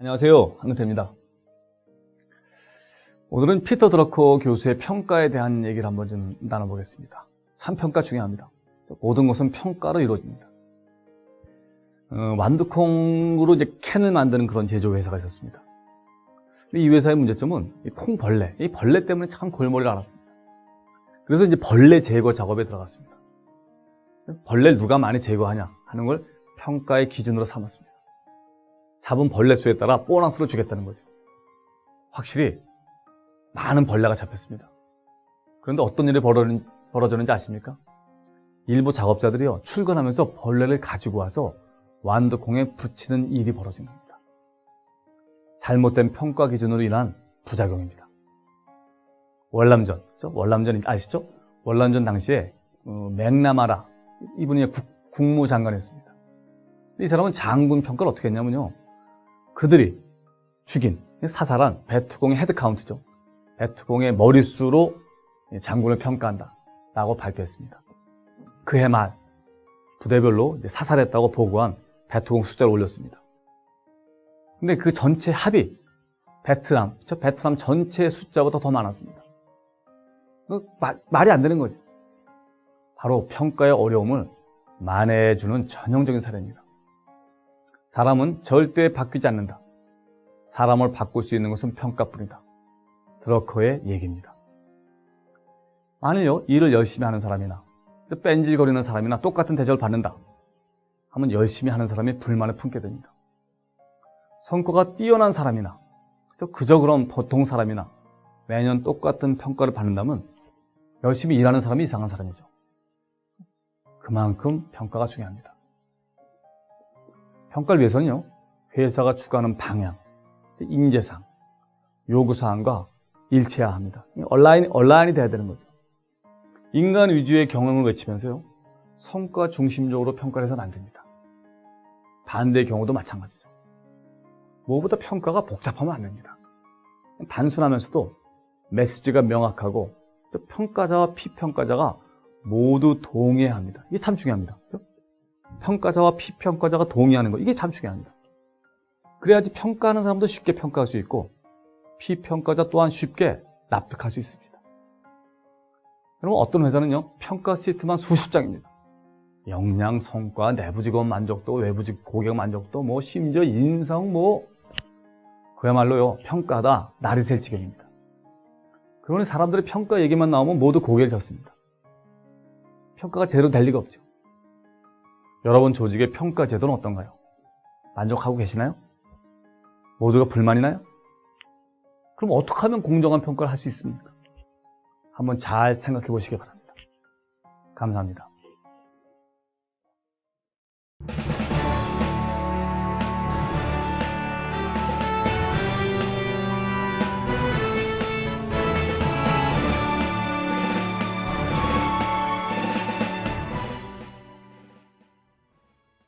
안녕하세요. 한근태입니다. 오늘은 피터 드러커 교수의 평가에 대한 얘기를 한번 좀 나눠보겠습니다. 참 평가 중요합니다. 모든 것은 평가로 이루어집니다. 어, 완두콩으로 이제 캔을 만드는 그런 제조 회사가 있었습니다. 이 회사의 문제점은 이 콩벌레, 이 벌레 때문에 참 골머리를 앓았습니다. 그래서 이제 벌레 제거 작업에 들어갔습니다. 벌레를 누가 많이 제거하냐 하는 걸 평가의 기준으로 삼았습니다. 잡은 벌레 수에 따라 보너스를 주겠다는 거죠. 확실히 많은 벌레가 잡혔습니다. 그런데 어떤 일이 벌어졌는지 아십니까? 일부 작업자들이요, 출근하면서 벌레를 가지고 와서 완두콩에 붙이는 일이 벌어진 겁니다. 잘못된 평가 기준으로 인한 부작용입니다. 월남전? 월남전 아시죠? 월남전 당시에 어, 맥나마라 이분이 국, 국무장관이었습니다. 이 사람은 장군 평가를 어떻게 했냐면요. 그들이 죽인 사살한 베트공의 헤드 카운트죠. 베트공의 머릿수로 장군을 평가한다. 라고 발표했습니다. 그해 말 부대별로 사살했다고 보고한 베트공 숫자를 올렸습니다. 근데 그 전체 합이 베트남, 저 베트남 전체 숫자보다 더 많았습니다. 그 말, 말이 안 되는 거죠. 바로 평가의 어려움을 만회해주는 전형적인 사례입니다. 사람은 절대 바뀌지 않는다. 사람을 바꿀 수 있는 것은 평가뿐이다. 드러커의 얘기입니다. 만일요, 일을 열심히 하는 사람이나 뺀질거리는 사람이나 똑같은 대접을 받는다. 하면 열심히 하는 사람이 불만을 품게 됩니다. 성과가 뛰어난 사람이나 그저- 그런 보통 사람이나 매년 똑같은 평가를 받는다면 열심히 일하는 사람이 이상한 사람이죠. 그만큼 평가가 중요합니다. 평가를 위해서는요, 회사가 추구하는 방향, 인재상, 요구사항과 일치해야 합니다. 온라인, 온라인이 돼야 되는 거죠. 인간 위주의 경영을 외치면서요, 성과 중심적으로 평가를 해서는 안 됩니다. 반대의 경우도 마찬가지죠. 무엇보다 평가가 복잡하면 안 됩니다. 단순하면서도 메시지가 명확하고 저 평가자와 피평가자가 모두 동의해야 합니다. 이게 참 중요합니다. 그죠? 평가자와 피평가자가 동의하는 거 이게 참 중요합니다. 그래야지 평가하는 사람도 쉽게 평가할 수 있고 피평가자 또한 쉽게 납득할 수 있습니다. 여러분 어떤 회사는요 평가 시트만 수십 장입니다. 역량, 성과, 내부 직원 만족도, 외부 직 고객 만족도, 뭐 심지어 인성, 뭐 그야말로요 평가다 날이 셀 지경입니다. 그러니 사람들의 평가 얘기만 나오면 모두 고개를 젓습니다. 평가가 제대로 될 리가 없죠. 여러분 조직의 평가 제도는 어떤가요? 만족하고 계시나요? 모두가 불만이 나요? 그럼 어떻게 하면 공정한 평가를 할 수 있습니까? 한번 잘 생각해 보시기 바랍니다. 감사합니다.